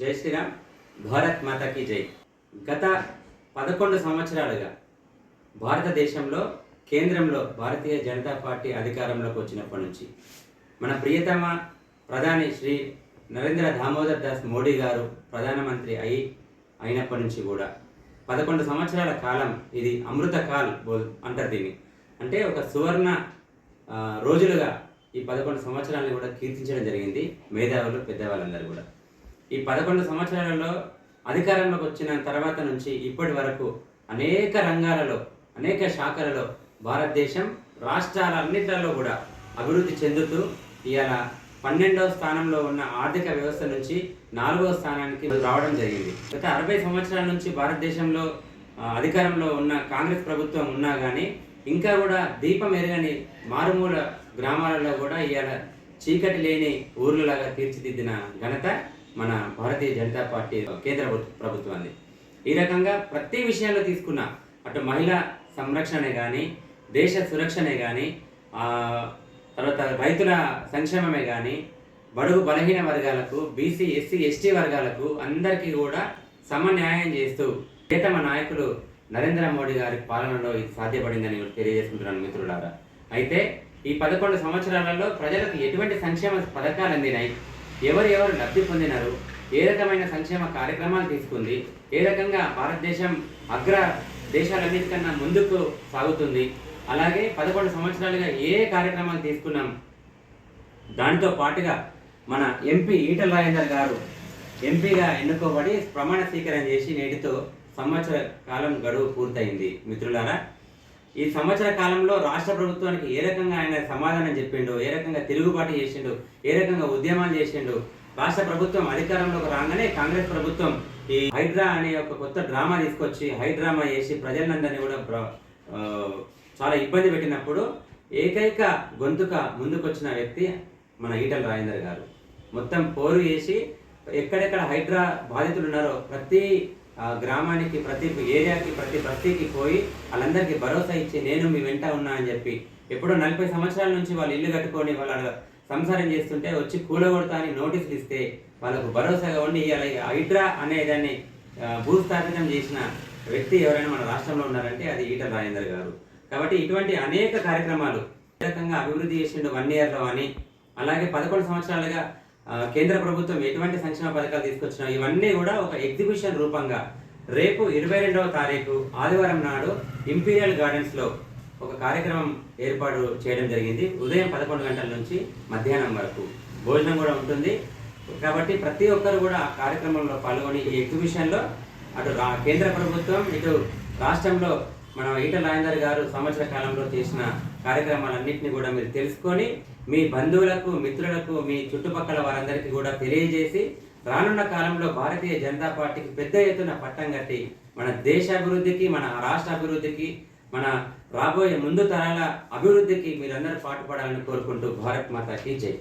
జై శ్రీరామ్. భారత్ మాతాకి జై. గత పదకొండు సంవత్సరాలుగా భారతదేశంలో కేంద్రంలో భారతీయ జనతా పార్టీ అధికారంలోకి వచ్చినప్పటి నుంచి మన ప్రియతమ ప్రధాని శ్రీ నరేంద్ర దామోదర్ దాస్ మోడీ గారు ప్రధానమంత్రి అయి అయినప్పటి నుంచి కూడా పదకొండు సంవత్సరాల కాలం ఇది అమృత కాల్ బోల్ అంటారు దీన్ని. అంటే ఒక సువర్ణ రోజులుగా ఈ పదకొండు సంవత్సరాలను కూడా కీర్తించడం జరిగింది మేధావులు పెద్దవాళ్ళందరూ కూడా. ఈ పదకొండు సంవత్సరాలలో అధికారంలోకి వచ్చిన తర్వాత నుంచి ఇప్పటి వరకు అనేక రంగాలలో అనేక శాఖలలో భారతదేశం రాష్ట్రాలన్నిట్లలో కూడా అభివృద్ధి చెందుతూ ఇవాళ పన్నెండవ స్థానంలో ఉన్న ఆర్థిక వ్యవస్థ నుంచి నాలుగవ స్థానానికి రావడం జరిగింది. గత అరవై సంవత్సరాల నుంచి భారతదేశంలో అధికారంలో ఉన్న కాంగ్రెస్ ప్రభుత్వం ఉన్నా కానీ ఇంకా కూడా దీపం ఎరగని మారుమూల గ్రామాలలో కూడా ఇవాళ చీకటి లేని ఊర్లలాగా తీర్చిదిద్దిన ఘనత మన భారతీయ జనతా పార్టీ కేంద్ర ప్రభుత్వం ప్రభుత్వాన్ని. ఈ రకంగా ప్రతి విషయంలో తీసుకున్న అటు మహిళా సంరక్షణే కానీ దేశ సురక్షనే కానీ తర్వాత రైతుల సంక్షేమమే కానీ బడుగు బలహీన వర్గాలకు బీసీ ఎస్సీ ఎస్టీ వర్గాలకు అందరికీ కూడా సమన్యాయం చేస్తూ ప్రియతమ నాయకులు నరేంద్ర మోడీ గారి పాలనలో ఇది సాధ్యపడిందని తెలియజేసుకుంటున్నాను మిత్రులారా. అయితే ఈ పదకొండు సంవత్సరాలలో ప్రజలకు ఎటువంటి సంక్షేమ పథకాలు అందినాయి? ఎవరు ఎవరు లబ్ధి పొందినారు ఏ రకమైన సంక్షేమ కార్యక్రమాలు తీసుకుంది ఏ రకంగా భారతదేశం అగ్ర దేశాలన్నిటికన్నా ముందుకు సాగుతుంది అలాగే పదకొండు సంవత్సరాలుగా ఏ కార్యక్రమాలు తీసుకున్నాం. దానితో పాటుగా మన ఎంపీ ఈటల రాజేందర్ గారు ఎంపీగా ఎన్నుకోబడి ప్రమాణ స్వీకారం చేసి నేటితో సంవత్సర కాలం గడువు పూర్తయింది. మిత్రులారా ఈ సంవత్సర కాలంలో రాష్ట్ర ప్రభుత్వానికి ఏ రకంగా ఆయన సమాధానం చెప్పిండు? ఏ రకంగా తిరుగుబాటు చేసిండు? ఏ రకంగా ఉద్యమాలు చేసిండు? రాష్ట్ర ప్రభుత్వం అధికారంలోకి రాగానే కాంగ్రెస్ ప్రభుత్వం ఈ హైడ్రా అనే ఒక కొత్త డ్రామా తీసుకొచ్చి హైడ్రామా చేసి ప్రజలందరినీ కూడా చాలా ఇబ్బంది పెట్టినప్పుడు ఏకైక గొంతుక ముందుకొచ్చిన వ్యక్తి మన ఈటల రాజేందర్ గారు. మొత్తం పోరు చేసి ఎక్కడెక్కడ హైడ్రా బాధితులు ఉన్నారో ప్రతి గ్రామానికి ప్రతి ఏరియాకి ప్రతి బస్తీకి పోయి వాళ్ళందరికీ భరోసా ఇచ్చి నేను మీ వెంట ఉన్నా అని చెప్పి ఎప్పుడో నలభై సంవత్సరాల నుంచి వాళ్ళు ఇల్లు కట్టుకొని వాళ్ళ సంసారం చేస్తుంటే వచ్చి కూలగొడతా అని నోటీసులు ఇస్తే వాళ్ళకు భరోసాగా ఉండి ఇవాళ హైడ్రా అనే దాన్ని భూస్థాపితం చేసిన వ్యక్తి ఎవరైనా మన రాష్ట్రంలో ఉన్నారంటే అది ఈటల రాజేందర్ గారు. కాబట్టి ఇటువంటి అనేక కార్యక్రమాలు రకంగా అభివృద్ధి చేసిండు వన్ ఇయర్లో అని అలాగే పదకొండు సంవత్సరాలుగా కేంద్ర ప్రభుత్వం ఎటువంటి సంక్షేమ పథకాలు తీసుకొచ్చినా ఇవన్నీ కూడా ఒక ఎగ్జిబిషన్ రూపంగా రేపు ఇరవై రెండవ తారీఖు ఆదివారం నాడు ఇంపీరియల్ గార్డెన్స్లో ఒక కార్యక్రమం ఏర్పాటు చేయడం జరిగింది. ఉదయం పదకొండు గంటల నుంచి మధ్యాహ్నం వరకు భోజనం కూడా ఉంటుంది. కాబట్టి ప్రతి ఒక్కరు కూడా ఆ కార్యక్రమంలో పాల్గొని ఈ ఎగ్జిబిషన్లో అటు రా కేంద్ర ప్రభుత్వం ఇటు రాష్ట్రంలో మన ఈటల రాజేందర్ గారు సంవత్సర కాలంలో చేసిన కార్యక్రమాలన్నింటినీ కూడా మీరు తెలుసుకొని మీ బంధువులకు మిత్రులకు మీ చుట్టుపక్కల వారందరికీ కూడా తెలియజేసి రానున్న కాలంలో భారతీయ జనతా పార్టీకి పెద్ద ఎత్తున పట్టం కట్టి మన దేశ అభివృద్ధికి మన రాష్ట్ర అభివృద్ధికి మన రాబోయే ముందు తరాల అభివృద్ధికి మీరందరూ పాటుపడాలని కోరుకుంటూ భారత్ మాతాకి జై.